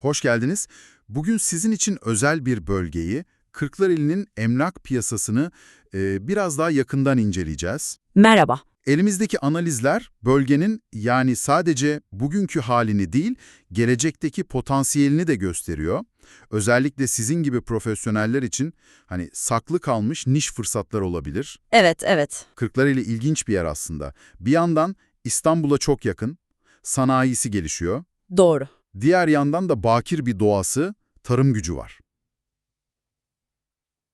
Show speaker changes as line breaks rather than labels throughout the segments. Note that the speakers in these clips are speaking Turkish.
Hoş geldiniz. Bugün sizin için özel bir bölgeyi, Kırklareli'nin emlak piyasasını e, biraz daha yakından inceleyeceğiz.
Merhaba.
Elimizdeki analizler bölgenin yani sadece bugünkü halini değil, gelecekteki potansiyelini de gösteriyor. Özellikle sizin gibi profesyoneller için hani saklı kalmış niş fırsatlar olabilir.
Evet, evet.
Kırklareli ilginç bir yer aslında. Bir yandan İstanbul'a çok yakın, sanayisi gelişiyor.
Doğru.
Diğer yandan da bakir bir doğası, tarım gücü var.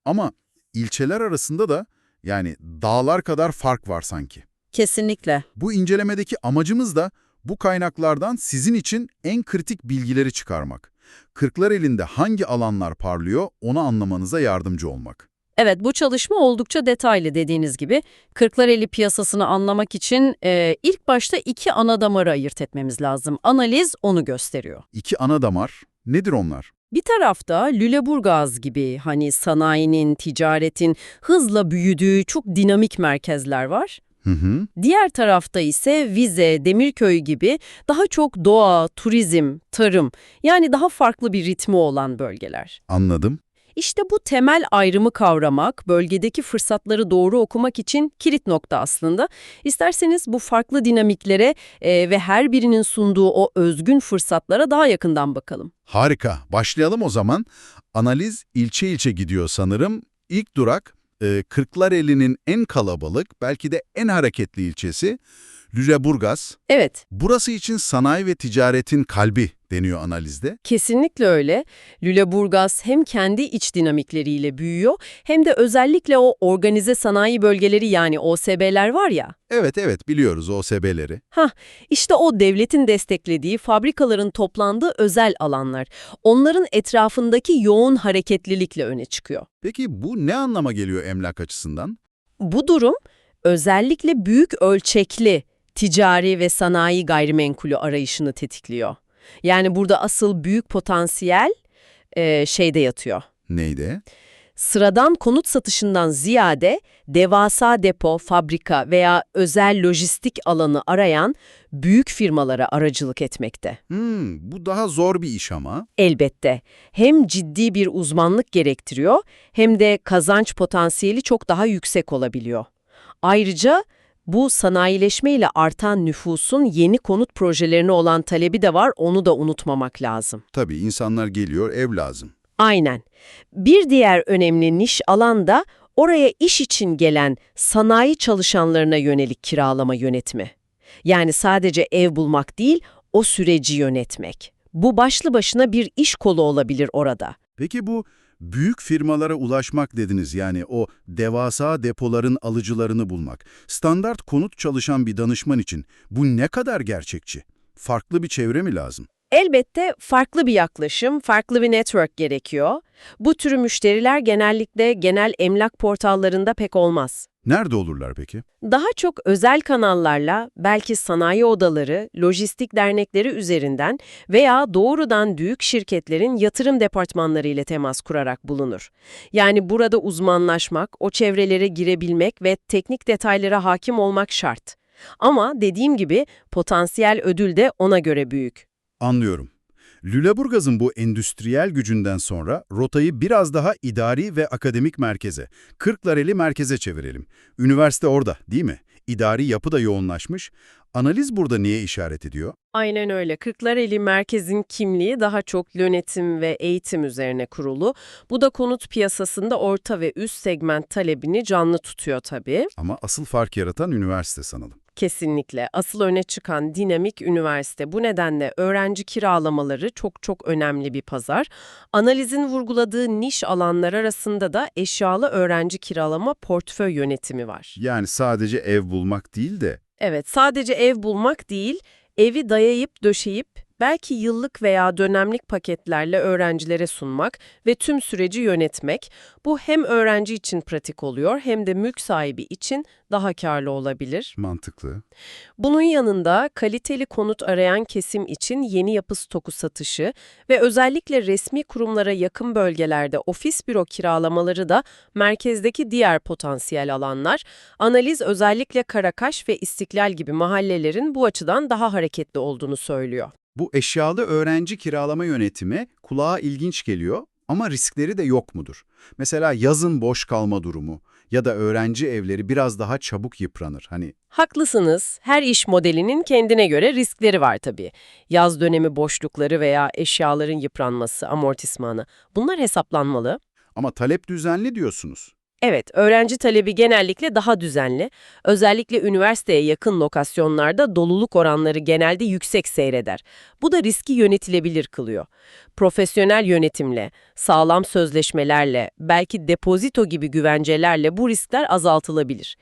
Ama ilçeler arasında da yani dağlar kadar fark var sanki.
Kesinlikle.
Bu incelemedeki amacımız da bu kaynaklardan sizin için en kritik bilgileri çıkarmak. Kırklareli'nde hangi alanlar parlıyor onu anlamanıza yardımcı olmak.
Evet, bu çalışma oldukça detaylı dediğiniz gibi. Kırklareli piyasasını anlamak için e, ilk başta iki ana damarı ayırt etmemiz lazım. Analiz onu gösteriyor.
İki ana damar, nedir onlar?
Bir tarafta Lüleburgaz gibi hani sanayinin, ticaretin hızla büyüdüğü çok dinamik merkezler var.
Hı hı,
Diğer tarafta ise Vize, Demirköy gibi daha çok doğa, turizm, tarım yani daha farklı bir ritmi olan bölgeler.
anladım.
İşte bu temel ayrımı kavramak, bölgedeki fırsatları doğru okumak için kilit nokta aslında. İsterseniz bu farklı dinamiklere e, ve her birinin sunduğu o özgün fırsatlara daha yakından bakalım.
Harika. Başlayalım o zaman. Analiz ilçe ilçe gidiyor sanırım. İlk durak e, Kırklareli'nin en kalabalık, belki de en hareketli ilçesi Lüleburgaz.
Evet,
Burası için sanayi ve ticaretin kalbi deniyor analizde.
kesinlikle öyle. Lüleburgaz hem kendi iç dinamikleriyle büyüyor hem de özellikle o organize sanayi bölgeleri yani OSB'ler var ya.
Evet evet biliyoruz OSB'leri.
Hah, işte o devletin desteklediği fabrikaların toplandığı özel alanlar. Onların etrafındaki yoğun hareketlilikle öne çıkıyor.
Peki bu ne anlama geliyor emlak açısından?
Bu durum özellikle büyük ölçekli ticari ve sanayi gayrimenkulü arayışını tetikliyor. Yani burada asıl büyük potansiyel e, şeyde yatıyor.
Neydi?
Sıradan konut satışından ziyade devasa depo, fabrika veya özel lojistik alanı arayan büyük firmalara aracılık etmekte.
Hmm, bu daha zor bir iş ama.
Elbette hem ciddi bir uzmanlık gerektiriyor hem de kazanç potansiyeli çok daha yüksek olabiliyor. Ayrıca bu sanayileşmeyle artan nüfusun yeni konut projelerine olan talebi de var, onu da unutmamak lazım.
Tabii insanlar geliyor, ev lazım.
Aynen. Bir diğer önemli niş alan da oraya iş için gelen sanayi çalışanlarına yönelik kiralama yönetimi. Yani sadece ev bulmak değil, o süreci yönetmek. Bu başlı başına bir iş kolu olabilir orada.
Peki bu büyük firmalara ulaşmak dediniz yani o devasa depoların alıcılarını bulmak. Standart konut çalışan bir danışman için bu ne kadar gerçekçi? Farklı bir çevre mi lazım?
Elbette farklı bir yaklaşım, farklı bir network gerekiyor. Bu tür müşteriler genellikle genel emlak portallarında pek olmaz.
Nerede olurlar peki?
Daha çok özel kanallarla, belki sanayi odaları, lojistik dernekleri üzerinden veya doğrudan büyük şirketlerin yatırım departmanları ile temas kurarak bulunur. Yani burada uzmanlaşmak, o çevrelere girebilmek ve teknik detaylara hakim olmak şart. Ama dediğim gibi potansiyel ödül de ona göre büyük.
Anlıyorum. Lüleburgaz'ın bu endüstriyel gücünden sonra rotayı biraz daha idari ve akademik merkeze, Kırklareli merkeze çevirelim. Üniversite orada, değil mi? İdari yapı da yoğunlaşmış. Analiz burada neye işaret ediyor?
Aynen öyle. Kırklareli merkezin kimliği daha çok yönetim ve eğitim üzerine kurulu. Bu da konut piyasasında orta ve üst segment talebini canlı tutuyor tabii.
Ama asıl fark yaratan üniversite sanalım.
Kesinlikle. Asıl öne çıkan dinamik üniversite. Bu nedenle öğrenci kiralamaları çok çok önemli bir pazar. Analizin vurguladığı niş alanlar arasında da eşyalı öğrenci kiralama portföy yönetimi var.
Yani sadece ev bulmak değil de
Evet, sadece ev bulmak değil, evi dayayıp döşeyip belki yıllık veya dönemlik paketlerle öğrencilere sunmak ve tüm süreci yönetmek. Bu hem öğrenci için pratik oluyor hem de mülk sahibi için daha karlı olabilir.
mantıklı.
Bunun yanında kaliteli konut arayan kesim için yeni yapı stoku satışı ve özellikle resmi kurumlara yakın bölgelerde ofis büro kiralamaları da merkezdeki diğer potansiyel alanlar. Analiz özellikle Karakaş ve İstiklal gibi mahallelerin bu açıdan daha hareketli olduğunu söylüyor.
Bu eşyalı öğrenci kiralama yönetimi kulağa ilginç geliyor ama riskleri de yok mudur? Mesela yazın boş kalma durumu ya da öğrenci evleri biraz daha çabuk yıpranır. Hani
Haklısınız. Her iş modelinin kendine göre riskleri var tabii. Yaz dönemi boşlukları veya eşyaların yıpranması, amortismanı. Bunlar hesaplanmalı.
ama talep düzenli diyorsunuz.
Evet, öğrenci talebi genellikle daha düzenli. Özellikle üniversiteye yakın lokasyonlarda doluluk oranları genelde yüksek seyreder. Bu da riski yönetilebilir kılıyor. Profesyonel yönetimle, sağlam sözleşmelerle, belki depozito gibi güvencelerle bu riskler azaltılabilir.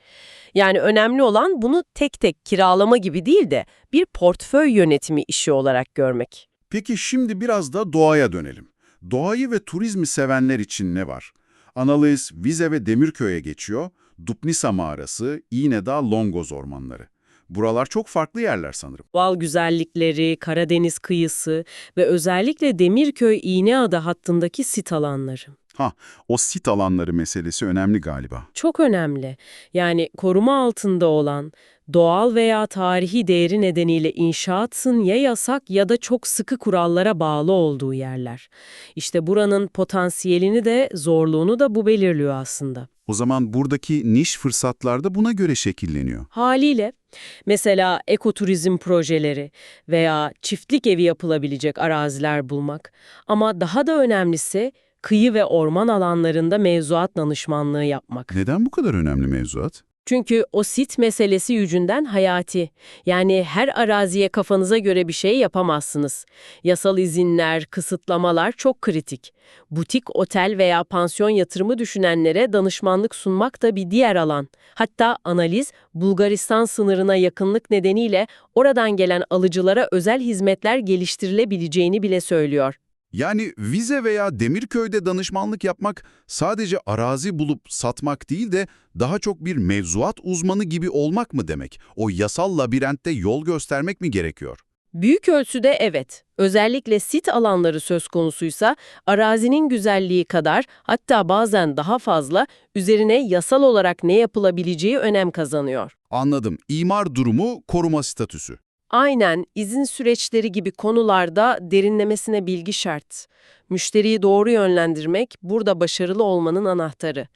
Yani önemli olan bunu tek tek kiralama gibi değil de bir portföy yönetimi işi olarak görmek.
Peki şimdi biraz da doğaya dönelim. Doğayı ve turizmi sevenler için ne var? Analiz, Vize ve Demirköy'e geçiyor. Dupnisa mağarası, İğnedağ, Longoz ormanları. Buralar çok farklı yerler sanırım.
Doğal güzellikleri, Karadeniz kıyısı ve özellikle Demirköy İğneada hattındaki sit alanları.
Ha, o sit alanları meselesi önemli galiba.
Çok önemli. Yani koruma altında olan, doğal veya tarihi değeri nedeniyle inşaatın ya yasak ya da çok sıkı kurallara bağlı olduğu yerler. İşte buranın potansiyelini de zorluğunu da bu belirliyor aslında.
O zaman buradaki niş fırsatlar da buna göre şekilleniyor.
Haliyle mesela ekoturizm projeleri veya çiftlik evi yapılabilecek araziler bulmak ama daha da önemlisi kıyı ve orman alanlarında mevzuat danışmanlığı yapmak.
Neden bu kadar önemli mevzuat?
Çünkü o sit meselesi yüzünden hayati. Yani her araziye kafanıza göre bir şey yapamazsınız. Yasal izinler, kısıtlamalar çok kritik. Butik, otel veya pansiyon yatırımı düşünenlere danışmanlık sunmak da bir diğer alan. Hatta analiz, Bulgaristan sınırına yakınlık nedeniyle oradan gelen alıcılara özel hizmetler geliştirilebileceğini bile söylüyor.
Yani Vize veya Demirköy'de danışmanlık yapmak sadece arazi bulup satmak değil de daha çok bir mevzuat uzmanı gibi olmak mı demek? O yasal labirentte yol göstermek mi gerekiyor?
Büyük ölçüde evet. Özellikle sit alanları söz konusuysa arazinin güzelliği kadar hatta bazen daha fazla üzerine yasal olarak ne yapılabileceği önem kazanıyor.
Anladım. İmar durumu, koruma statüsü.
Aynen izin süreçleri gibi konularda derinlemesine bilgi şart. Müşteriyi doğru yönlendirmek burada başarılı olmanın anahtarı.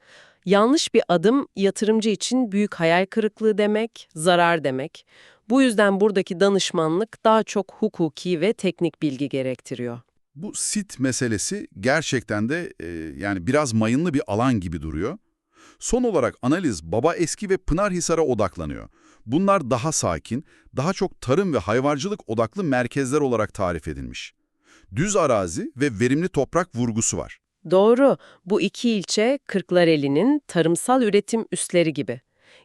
Yanlış bir adım yatırımcı için büyük hayal kırıklığı demek, zarar demek. Bu yüzden buradaki danışmanlık daha çok hukuki ve teknik bilgi gerektiriyor.
Bu sit meselesi gerçekten de e, yani biraz mayınlı bir alan gibi duruyor. Son olarak analiz Baba Eski ve Pınarhisar'a odaklanıyor. Bunlar daha sakin, daha çok tarım ve hayvancılık odaklı merkezler olarak tarif edilmiş. Düz arazi ve verimli toprak vurgusu var.
Doğru, bu iki ilçe Kırklareli'nin tarımsal üretim üsleri gibi.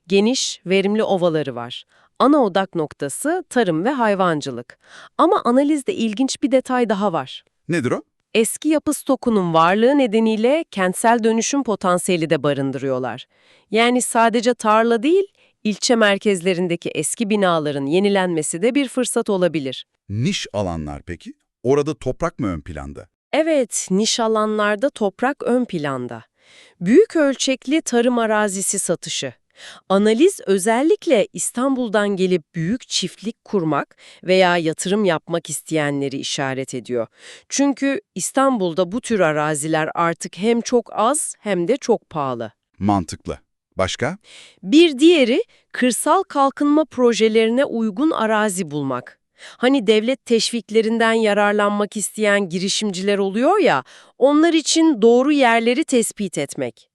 Geniş, verimli ovaları var. Ana odak noktası tarım ve hayvancılık. Ama analizde ilginç bir detay daha var.
Nedir o?
Eski yapı stokunun varlığı nedeniyle kentsel dönüşüm potansiyeli de barındırıyorlar. Yani sadece tarla değil, ilçe merkezlerindeki eski binaların yenilenmesi de bir fırsat olabilir.
Niş alanlar peki? Orada toprak mı ön planda?
Evet, niş alanlarda toprak ön planda. Büyük ölçekli tarım arazisi satışı. Analiz özellikle İstanbul'dan gelip büyük çiftlik kurmak veya yatırım yapmak isteyenleri işaret ediyor. Çünkü İstanbul'da bu tür araziler artık hem çok az hem de çok pahalı.
Mantıklı. Başka?
Bir diğeri kırsal kalkınma projelerine uygun arazi bulmak. Hani devlet teşviklerinden yararlanmak isteyen girişimciler oluyor ya, onlar için doğru yerleri tespit etmek.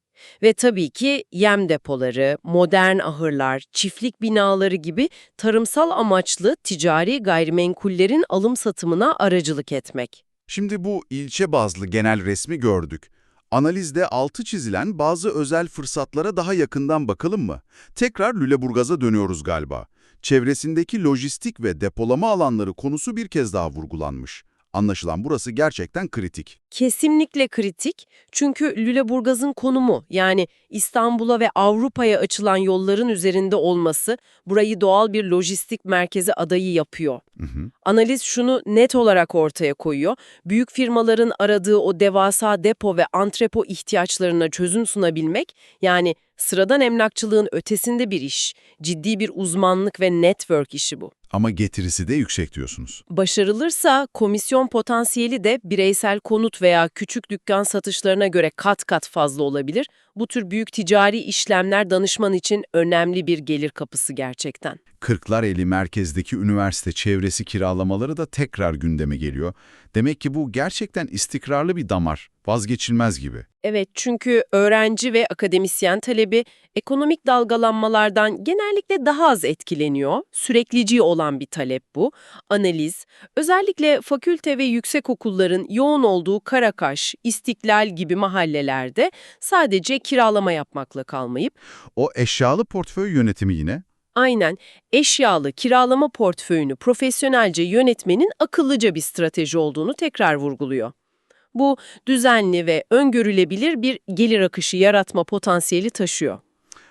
Ve tabii ki yem depoları, modern ahırlar, çiftlik binaları gibi tarımsal amaçlı ticari gayrimenkullerin alım satımına aracılık etmek.
Şimdi bu ilçe bazlı genel resmi gördük. Analizde altı çizilen bazı özel fırsatlara daha yakından bakalım mı? Tekrar Lüleburgaz'a dönüyoruz galiba. Çevresindeki lojistik ve depolama alanları konusu bir kez daha vurgulanmış. Anlaşılan burası gerçekten kritik.
Kesinlikle kritik çünkü Lüleburgaz'ın konumu yani İstanbul'a ve Avrupa'ya açılan yolların üzerinde olması burayı doğal bir lojistik merkezi adayı yapıyor.
Hı hı.
Analiz şunu net olarak ortaya koyuyor. Büyük firmaların aradığı o devasa depo ve antrepo ihtiyaçlarına çözüm sunabilmek, yani sıradan emlakçılığın ötesinde bir iş, ciddi bir uzmanlık ve network işi bu.
Ama getirisi de yüksek diyorsunuz.
Başarılırsa komisyon potansiyeli de bireysel konut veya küçük dükkan satışlarına göre kat kat fazla olabilir. Bu tür büyük ticari işlemler danışman için önemli bir gelir kapısı gerçekten.
Kırklareli merkezdeki üniversite çevresi kiralamaları da tekrar gündeme geliyor. Demek ki bu gerçekten istikrarlı bir damar, vazgeçilmez gibi.
Evet çünkü öğrenci ve akademisyen talebi ekonomik dalgalanmalardan genellikle daha az etkileniyor. Süreklici olan bir talep bu. Analiz, özellikle fakülte ve yüksekokulların yoğun olduğu Karakaş, İstiklal gibi mahallelerde sadece kiralama yapmakla kalmayıp,
O eşyalı portföy yönetimi yine
aynen eşyalı kiralama portföyünü profesyonelce yönetmenin akıllıca bir strateji olduğunu tekrar vurguluyor. Bu düzenli ve öngörülebilir bir gelir akışı yaratma potansiyeli taşıyor.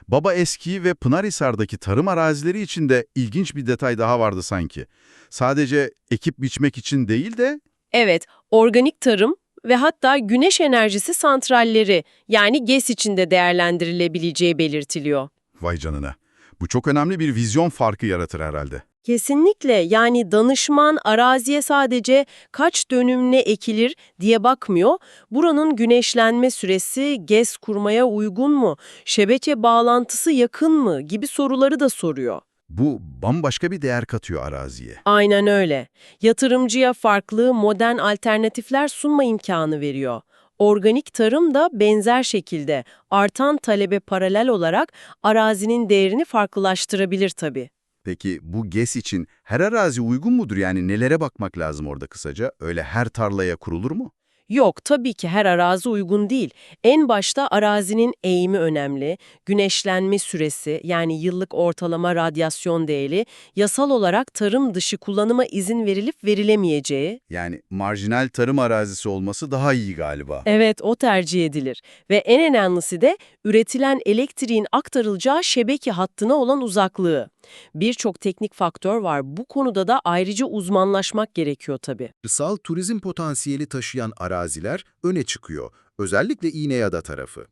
Baba Eski ve Pınarhisar'daki tarım arazileri için de ilginç bir detay daha vardı sanki. Sadece ekip biçmek için değil de
Evet, organik tarım ve hatta güneş enerjisi santralleri yani GES içinde değerlendirilebileceği belirtiliyor.
vay canına. Bu çok önemli bir vizyon farkı yaratır herhalde.
Kesinlikle yani danışman araziye sadece kaç dönümle ekilir diye bakmıyor. Buranın güneşlenme süresi GES kurmaya uygun mu, şebeke bağlantısı yakın mı gibi soruları da soruyor.
Bu bambaşka bir değer katıyor araziye.
Aynen öyle. Yatırımcıya farklı, modern alternatifler sunma imkanı veriyor. Organik tarım da benzer şekilde artan talebe paralel olarak arazinin değerini farklılaştırabilir tabii.
Peki bu GES için her arazi uygun mudur? Yani nelere bakmak lazım orada kısaca? Öyle her tarlaya kurulur mu?
Yok, tabii ki her arazi uygun değil. En başta arazinin eğimi önemli, güneşlenme süresi yani yıllık ortalama radyasyon değeri, yasal olarak tarım dışı kullanıma izin verilip verilemeyeceği,
Yani marjinal tarım arazisi olması daha iyi galiba.
evet o tercih edilir. Ve en önemlisi de üretilen elektriğin aktarılacağı şebeke hattına olan uzaklığı. Birçok teknik faktör var. Bu konuda da ayrıca uzmanlaşmak gerekiyor tabii.
Kırsal turizm potansiyeli taşıyan araziler öne çıkıyor, özellikle İğneada tarafı.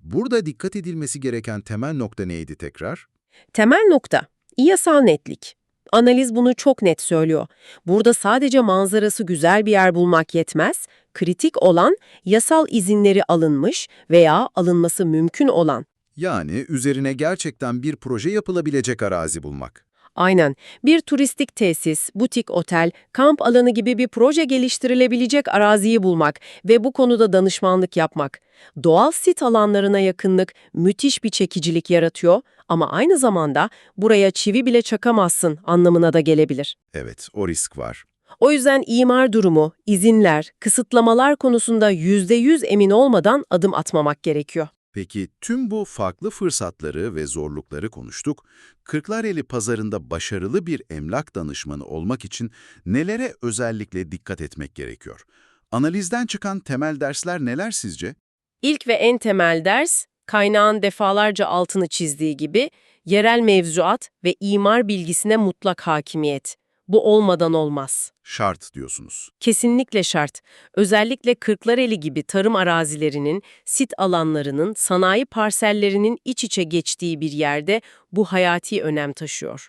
Burada dikkat edilmesi gereken temel nokta neydi tekrar?
Temel nokta, yasal netlik. Analiz bunu çok net söylüyor. Burada sadece manzarası güzel bir yer bulmak yetmez, kritik olan yasal izinleri alınmış veya alınması mümkün olan.
Yani üzerine gerçekten bir proje yapılabilecek arazi bulmak.
Aynen, bir turistik tesis, butik otel, kamp alanı gibi bir proje geliştirilebilecek araziyi bulmak ve bu konuda danışmanlık yapmak. Doğal sit alanlarına yakınlık müthiş bir çekicilik yaratıyor ama aynı zamanda buraya çivi bile çakamazsın anlamına da gelebilir.
Evet, o risk var.
O yüzden imar durumu, izinler, kısıtlamalar konusunda %100 emin olmadan adım atmamak gerekiyor.
Peki tüm bu farklı fırsatları ve zorlukları konuştuk. Kırklareli pazarında başarılı bir emlak danışmanı olmak için nelere özellikle dikkat etmek gerekiyor? Analizden çıkan temel dersler neler sizce?
İlk ve en temel ders, kaynağın defalarca altını çizdiği gibi, yerel mevzuat ve imar bilgisine mutlak hakimiyet. Bu olmadan olmaz.
Şart diyorsunuz.
Kesinlikle şart. Özellikle Kırklareli gibi tarım arazilerinin, sit alanlarının, sanayi parsellerinin iç içe geçtiği bir yerde bu hayati önem taşıyor.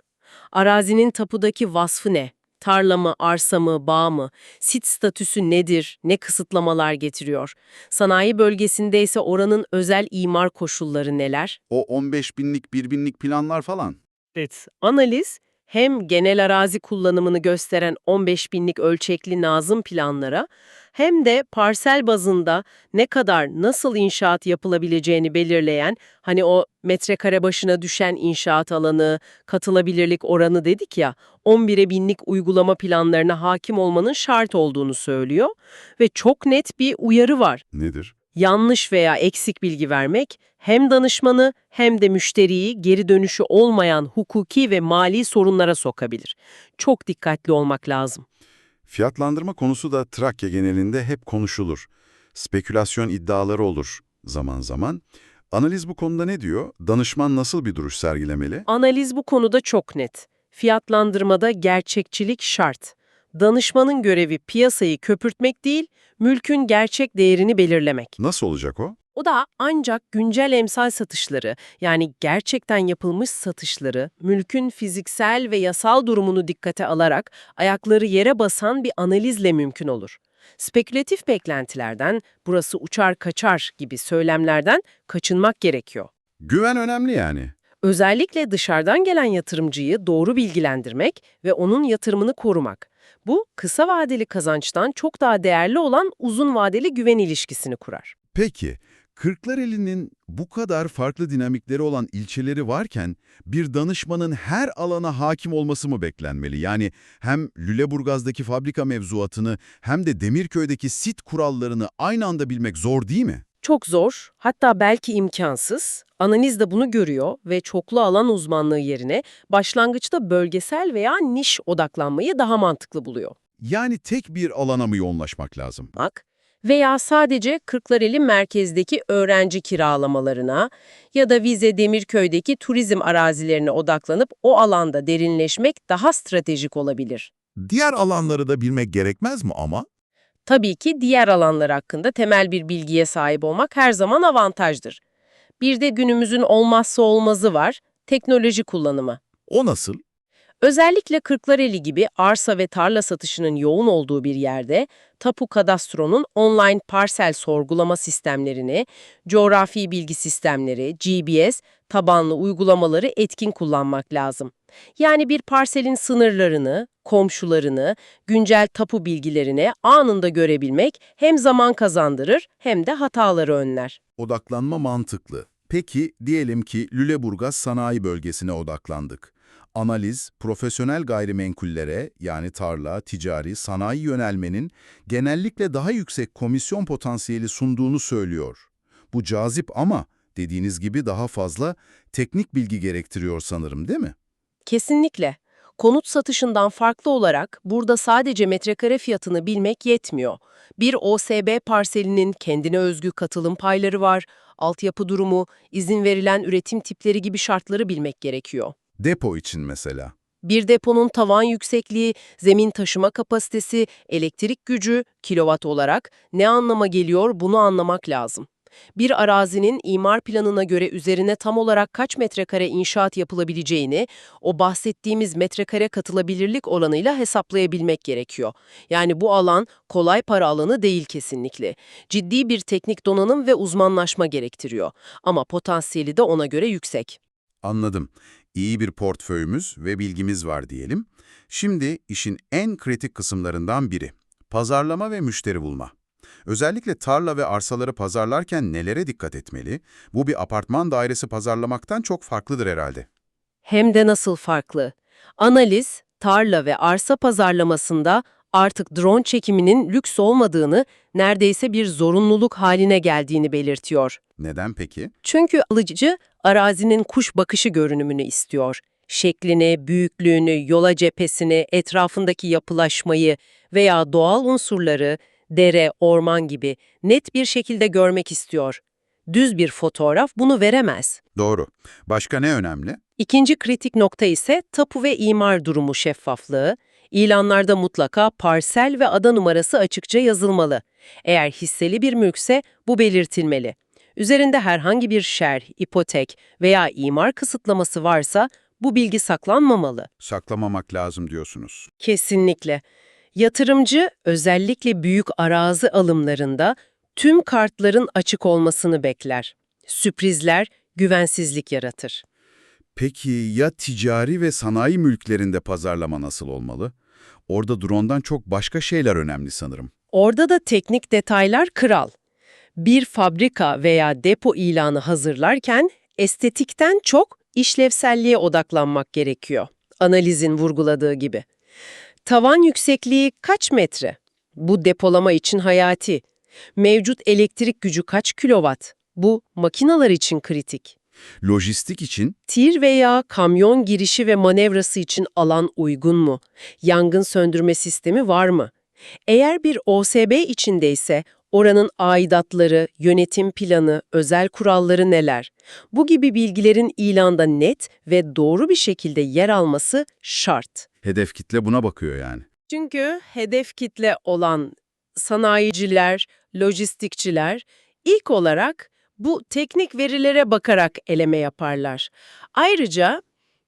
Arazinin tapudaki vasfı ne? Tarla mı, arsa mı, bağ mı? Sit statüsü nedir? Ne kısıtlamalar getiriyor? Sanayi bölgesinde ise oranın özel imar koşulları neler?
O 15 binlik, 1 binlik planlar falan.
Evet. Analiz hem genel arazi kullanımını gösteren 15 binlik ölçekli nazım planlara hem de parsel bazında ne kadar nasıl inşaat yapılabileceğini belirleyen hani o metrekare başına düşen inşaat alanı, katılabilirlik oranı dedik ya 11'e binlik uygulama planlarına hakim olmanın şart olduğunu söylüyor ve çok net bir uyarı var
Nedir?
Yanlış veya eksik bilgi vermek hem danışmanı hem de müşteriyi geri dönüşü olmayan hukuki ve mali sorunlara sokabilir. Çok dikkatli olmak lazım.
Fiyatlandırma konusu da Trakya genelinde hep konuşulur. Spekülasyon iddiaları olur zaman zaman. Analiz bu konuda ne diyor? Danışman nasıl bir duruş sergilemeli?
Analiz bu konuda çok net. Fiyatlandırmada gerçekçilik şart. Danışmanın görevi piyasayı köpürtmek değil, mülkün gerçek değerini belirlemek.
Nasıl olacak o?
O da ancak güncel emsal satışları, yani gerçekten yapılmış satışları, mülkün fiziksel ve yasal durumunu dikkate alarak ayakları yere basan bir analizle mümkün olur. Spekülatif beklentilerden, burası uçar kaçar gibi söylemlerden kaçınmak gerekiyor.
Güven önemli yani.
Özellikle dışarıdan gelen yatırımcıyı doğru bilgilendirmek ve onun yatırımını korumak. Bu, kısa vadeli kazançtan çok daha değerli olan uzun vadeli güven ilişkisini kurar.
Peki, Kırklareli'nin bu kadar farklı dinamikleri olan ilçeleri varken bir danışmanın her alana hakim olması mı beklenmeli? Yani hem Lüleburgaz'daki fabrika mevzuatını hem de Demirköy'deki sit kurallarını aynı anda bilmek zor değil mi?
Çok zor, hatta belki imkansız. Analiz de bunu görüyor ve çoklu alan uzmanlığı yerine başlangıçta bölgesel veya niş odaklanmayı daha mantıklı buluyor.
Yani tek bir alana mı yoğunlaşmak lazım?
Bak, veya sadece Kırklareli merkezdeki öğrenci kiralamalarına ya da Vize Demirköy'deki turizm arazilerine odaklanıp o alanda derinleşmek daha stratejik olabilir.
Diğer alanları da bilmek gerekmez mi ama?
Tabii ki diğer alanlar hakkında temel bir bilgiye sahip olmak her zaman avantajdır. Bir de günümüzün olmazsa olmazı var, teknoloji kullanımı.
O nasıl?
Özellikle Kırklareli gibi arsa ve tarla satışının yoğun olduğu bir yerde Tapu Kadastro'nun online parsel sorgulama sistemlerini, coğrafi bilgi sistemleri, GPS tabanlı uygulamaları etkin kullanmak lazım. Yani bir parselin sınırlarını, komşularını, güncel tapu bilgilerini anında görebilmek hem zaman kazandırır hem de hataları önler.
Odaklanma mantıklı. Peki diyelim ki Lüleburgaz sanayi bölgesine odaklandık. Analiz, profesyonel gayrimenkullere yani tarla, ticari, sanayi yönelmenin genellikle daha yüksek komisyon potansiyeli sunduğunu söylüyor. Bu cazip ama dediğiniz gibi daha fazla teknik bilgi gerektiriyor sanırım değil mi?
Kesinlikle. Konut satışından farklı olarak burada sadece metrekare fiyatını bilmek yetmiyor. Bir OSB parselinin kendine özgü katılım payları var, altyapı durumu, izin verilen üretim tipleri gibi şartları bilmek gerekiyor.
Depo için mesela.
Bir deponun tavan yüksekliği, zemin taşıma kapasitesi, elektrik gücü, kilowatt olarak ne anlama geliyor bunu anlamak lazım. Bir arazinin imar planına göre üzerine tam olarak kaç metrekare inşaat yapılabileceğini, o bahsettiğimiz metrekare katılabilirlik oranıyla hesaplayabilmek gerekiyor. Yani bu alan kolay para alanı değil kesinlikle. Ciddi bir teknik donanım ve uzmanlaşma gerektiriyor. Ama potansiyeli de ona göre yüksek.
Anladım. İyi bir portföyümüz ve bilgimiz var diyelim. Şimdi işin en kritik kısımlarından biri. Pazarlama ve müşteri bulma. Özellikle tarla ve arsaları pazarlarken nelere dikkat etmeli? Bu bir apartman dairesi pazarlamaktan çok farklıdır herhalde.
Hem de nasıl farklı. Analiz, tarla ve arsa pazarlamasında artık drone çekiminin lüks olmadığını, neredeyse bir zorunluluk haline geldiğini belirtiyor.
Neden peki?
Çünkü alıcı arazinin kuş bakışı görünümünü istiyor. Şeklini, büyüklüğünü, yola cephesini, etrafındaki yapılaşmayı veya doğal unsurları, dere, orman gibi net bir şekilde görmek istiyor. Düz bir fotoğraf bunu veremez.
Doğru. Başka ne önemli?
İkinci kritik nokta ise tapu ve imar durumu şeffaflığı. İlanlarda mutlaka parsel ve ada numarası açıkça yazılmalı. Eğer hisseli bir mülkse bu belirtilmeli. Üzerinde herhangi bir şer, ipotek veya imar kısıtlaması varsa bu bilgi saklanmamalı.
Saklamamak lazım diyorsunuz.
Kesinlikle. Yatırımcı özellikle büyük arazi alımlarında tüm kartların açık olmasını bekler. Sürprizler güvensizlik yaratır.
Peki ya ticari ve sanayi mülklerinde pazarlama nasıl olmalı? Orada drone'dan çok başka şeyler önemli sanırım.
Orada da teknik detaylar kral. Bir fabrika veya depo ilanı hazırlarken estetikten çok işlevselliğe odaklanmak gerekiyor. Analizin vurguladığı gibi. Tavan yüksekliği kaç metre? Bu depolama için hayati. Mevcut elektrik gücü kaç kilowatt? Bu makinalar için kritik.
Lojistik için
Tir veya kamyon girişi ve manevrası için alan uygun mu? Yangın söndürme sistemi var mı? Eğer bir OSB içindeyse oranın aidatları, yönetim planı, özel kuralları neler? Bu gibi bilgilerin ilanda net ve doğru bir şekilde yer alması şart.
Hedef kitle buna bakıyor yani.
Çünkü hedef kitle olan sanayiciler, lojistikçiler ilk olarak Bu teknik verilere bakarak eleme yaparlar. Ayrıca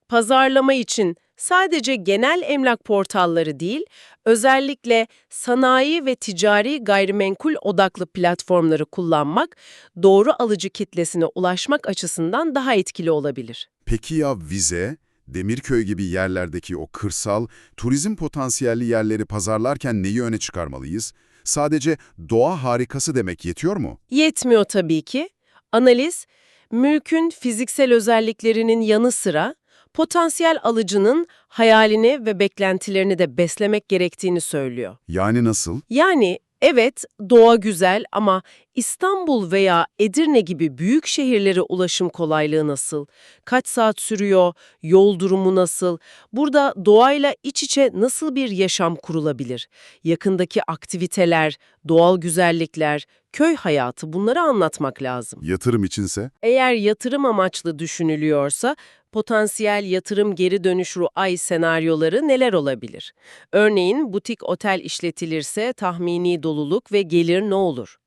pazarlama için sadece genel emlak portalları değil, özellikle sanayi ve ticari gayrimenkul odaklı platformları kullanmak, doğru alıcı kitlesine ulaşmak açısından daha etkili olabilir.
Peki ya vize, Demirköy gibi yerlerdeki o kırsal, turizm potansiyelli yerleri pazarlarken neyi öne çıkarmalıyız? Sadece doğa harikası demek yetiyor mu?
Yetmiyor tabii ki. Analiz, mülkün fiziksel özelliklerinin yanı sıra potansiyel alıcının hayalini ve beklentilerini de beslemek gerektiğini söylüyor.
Yani nasıl?
Yani evet doğa güzel ama İstanbul veya Edirne gibi büyük şehirlere ulaşım kolaylığı nasıl? Kaç saat sürüyor? Yol durumu nasıl? Burada doğayla iç içe nasıl bir yaşam kurulabilir? Yakındaki aktiviteler, doğal güzellikler, köy hayatı bunları anlatmak lazım.
Yatırım içinse?
Eğer yatırım amaçlı düşünülüyorsa, potansiyel yatırım geri dönüş ay senaryoları neler olabilir? Örneğin butik otel işletilirse tahmini doluluk ve gelir ne olur?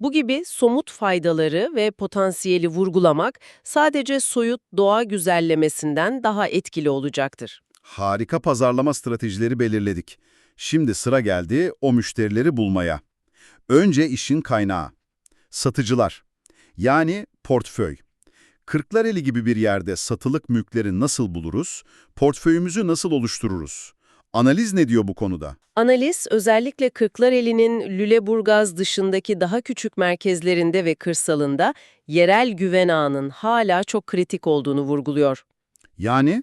Bu gibi somut faydaları ve potansiyeli vurgulamak sadece soyut doğa güzellemesinden daha etkili olacaktır.
Harika pazarlama stratejileri belirledik. Şimdi sıra geldi o müşterileri bulmaya. Önce işin kaynağı. Satıcılar. Yani portföy. Kırklareli gibi bir yerde satılık mülkleri nasıl buluruz? Portföyümüzü nasıl oluştururuz? Analiz ne diyor bu konuda?
Analiz özellikle Kırklareli'nin Lüleburgaz dışındaki daha küçük merkezlerinde ve kırsalında yerel güven ağının hala çok kritik olduğunu vurguluyor.
Yani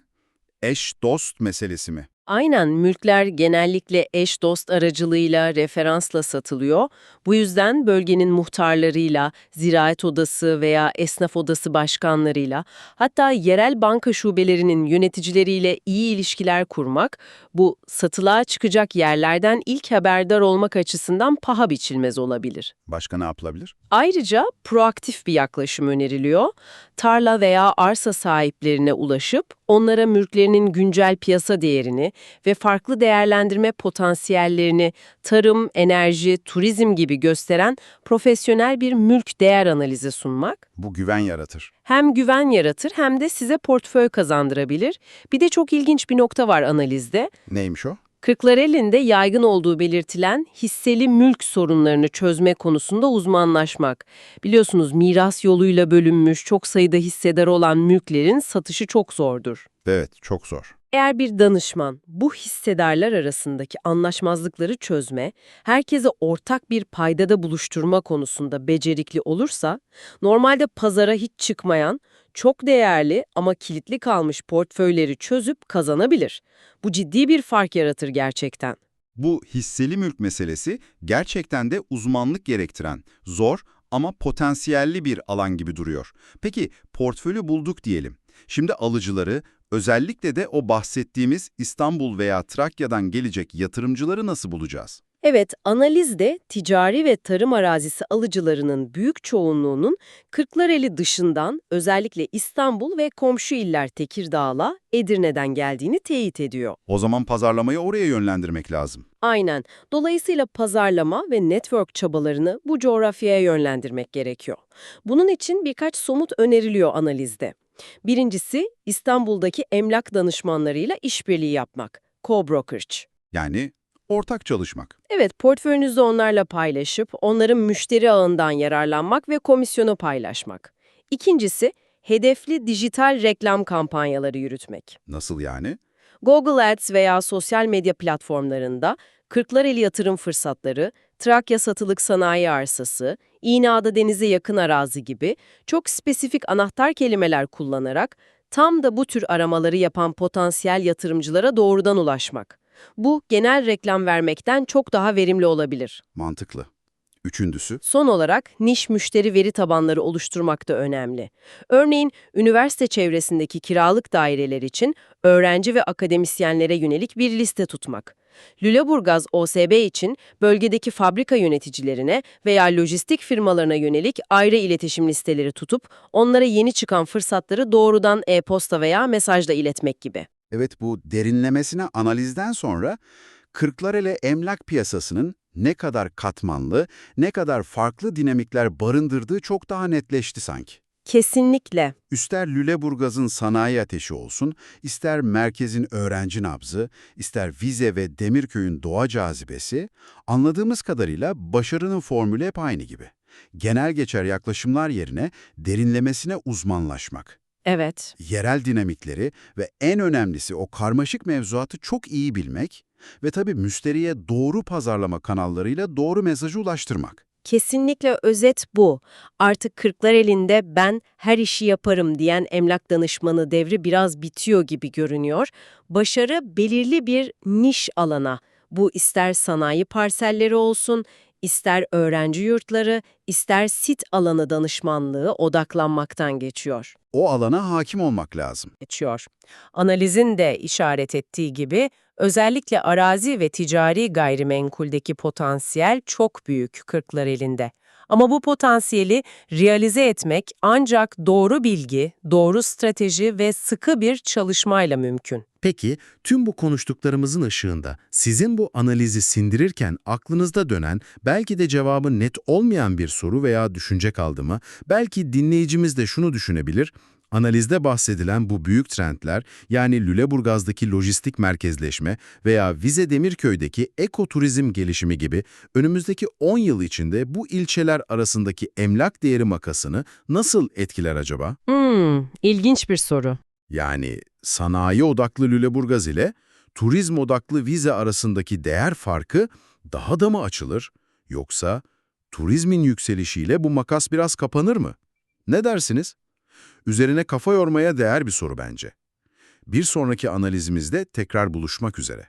eş dost meselesi mi?
Aynen mülkler genellikle eş dost aracılığıyla referansla satılıyor. Bu yüzden bölgenin muhtarlarıyla, ziraat odası veya esnaf odası başkanlarıyla, hatta yerel banka şubelerinin yöneticileriyle iyi ilişkiler kurmak, bu satılığa çıkacak yerlerden ilk haberdar olmak açısından paha biçilmez olabilir.
Başka ne yapılabilir?
Ayrıca proaktif bir yaklaşım öneriliyor. Tarla veya arsa sahiplerine ulaşıp onlara mülklerinin güncel piyasa değerini ve farklı değerlendirme potansiyellerini tarım, enerji, turizm gibi gösteren profesyonel bir mülk değer analizi sunmak
Bu güven yaratır.
hem güven yaratır hem de size portföy kazandırabilir. Bir de çok ilginç bir nokta var analizde.
Neymiş o?
Kırklareli'nde yaygın olduğu belirtilen hisseli mülk sorunlarını çözme konusunda uzmanlaşmak. Biliyorsunuz miras yoluyla bölünmüş çok sayıda hissedar olan mülklerin satışı çok zordur.
Evet, çok zor.
Eğer bir danışman bu hissedarlar arasındaki anlaşmazlıkları çözme, herkese ortak bir paydada buluşturma konusunda becerikli olursa, normalde pazara hiç çıkmayan, çok değerli ama kilitli kalmış portföyleri çözüp kazanabilir. Bu ciddi bir fark yaratır gerçekten.
Bu hisseli mülk meselesi gerçekten de uzmanlık gerektiren, zor ama potansiyelli bir alan gibi duruyor. Peki portfölü bulduk diyelim. Şimdi alıcıları, özellikle de o bahsettiğimiz İstanbul veya Trakya'dan gelecek yatırımcıları nasıl bulacağız?
Evet, analizde ticari ve tarım arazisi alıcılarının büyük çoğunluğunun Kırklareli dışından özellikle İstanbul ve komşu iller Tekirdağ'la Edirne'den geldiğini teyit ediyor.
O zaman pazarlamayı oraya yönlendirmek lazım.
Aynen. Dolayısıyla pazarlama ve network çabalarını bu coğrafyaya yönlendirmek gerekiyor. Bunun için birkaç somut öneriliyor analizde. Birincisi, İstanbul'daki emlak danışmanlarıyla işbirliği yapmak. Co-brokerage.
Yani ortak çalışmak.
Evet, portföyünüzü onlarla paylaşıp onların müşteri ağından yararlanmak ve komisyonu paylaşmak. İkincisi, hedefli dijital reklam kampanyaları yürütmek.
Nasıl yani?
Google Ads veya sosyal medya platformlarında Kırklareli yatırım fırsatları, Trakya satılık sanayi arsası, İğneada denize yakın arazi gibi çok spesifik anahtar kelimeler kullanarak tam da bu tür aramaları yapan potansiyel yatırımcılara doğrudan ulaşmak. Bu genel reklam vermekten çok daha verimli olabilir.
Mantıklı. Üçüncüsü,
Son olarak niş müşteri veri tabanları oluşturmak da önemli. Örneğin üniversite çevresindeki kiralık daireler için öğrenci ve akademisyenlere yönelik bir liste tutmak. Lüleburgaz OSB için bölgedeki fabrika yöneticilerine veya lojistik firmalarına yönelik ayrı iletişim listeleri tutup onlara yeni çıkan fırsatları doğrudan e-posta veya mesajla iletmek gibi.
Evet bu derinlemesine analizden sonra Kırklareli emlak piyasasının ne kadar katmanlı, ne kadar farklı dinamikler barındırdığı çok daha netleşti sanki.
Kesinlikle.
İster Lüleburgaz'ın sanayi ateşi olsun, ister merkezin öğrenci nabzı, ister Vize ve Demirköy'ün doğa cazibesi, anladığımız kadarıyla başarının formülü hep aynı gibi. Genel geçer yaklaşımlar yerine derinlemesine uzmanlaşmak.
Evet.
Yerel dinamikleri ve en önemlisi o karmaşık mevzuatı çok iyi bilmek ve tabii müşteriye doğru pazarlama kanallarıyla doğru mesajı ulaştırmak.
Kesinlikle özet bu. Artık kırklar elinde ben her işi yaparım diyen emlak danışmanı devri biraz bitiyor gibi görünüyor. Başarı belirli bir niş alana. Bu ister sanayi parselleri olsun, ister öğrenci yurtları, ister sit alanı danışmanlığı odaklanmaktan geçiyor.
O alana hakim olmak lazım.
geçiyor. Analizin de işaret ettiği gibi özellikle arazi ve ticari gayrimenkuldeki potansiyel çok büyük kırklar elinde. Ama bu potansiyeli realize etmek ancak doğru bilgi, doğru strateji ve sıkı bir çalışmayla mümkün.
Peki, tüm bu konuştuklarımızın ışığında sizin bu analizi sindirirken aklınızda dönen, belki de cevabı net olmayan bir soru veya düşünce kaldı mı? Belki dinleyicimiz de şunu düşünebilir, analizde bahsedilen bu büyük trendler, yani Lüleburgaz'daki lojistik merkezleşme veya Vize Demirköy'deki ekoturizm gelişimi gibi önümüzdeki 10 yıl içinde bu ilçeler arasındaki emlak değeri makasını nasıl etkiler acaba?
Hmm, ilginç bir soru.
Yani sanayi odaklı Lüleburgaz ile turizm odaklı Vize arasındaki değer farkı daha da mı açılır? Yoksa turizmin yükselişiyle bu makas biraz kapanır mı? Ne dersiniz? Üzerine kafa yormaya değer bir soru bence. Bir sonraki analizimizde tekrar buluşmak üzere.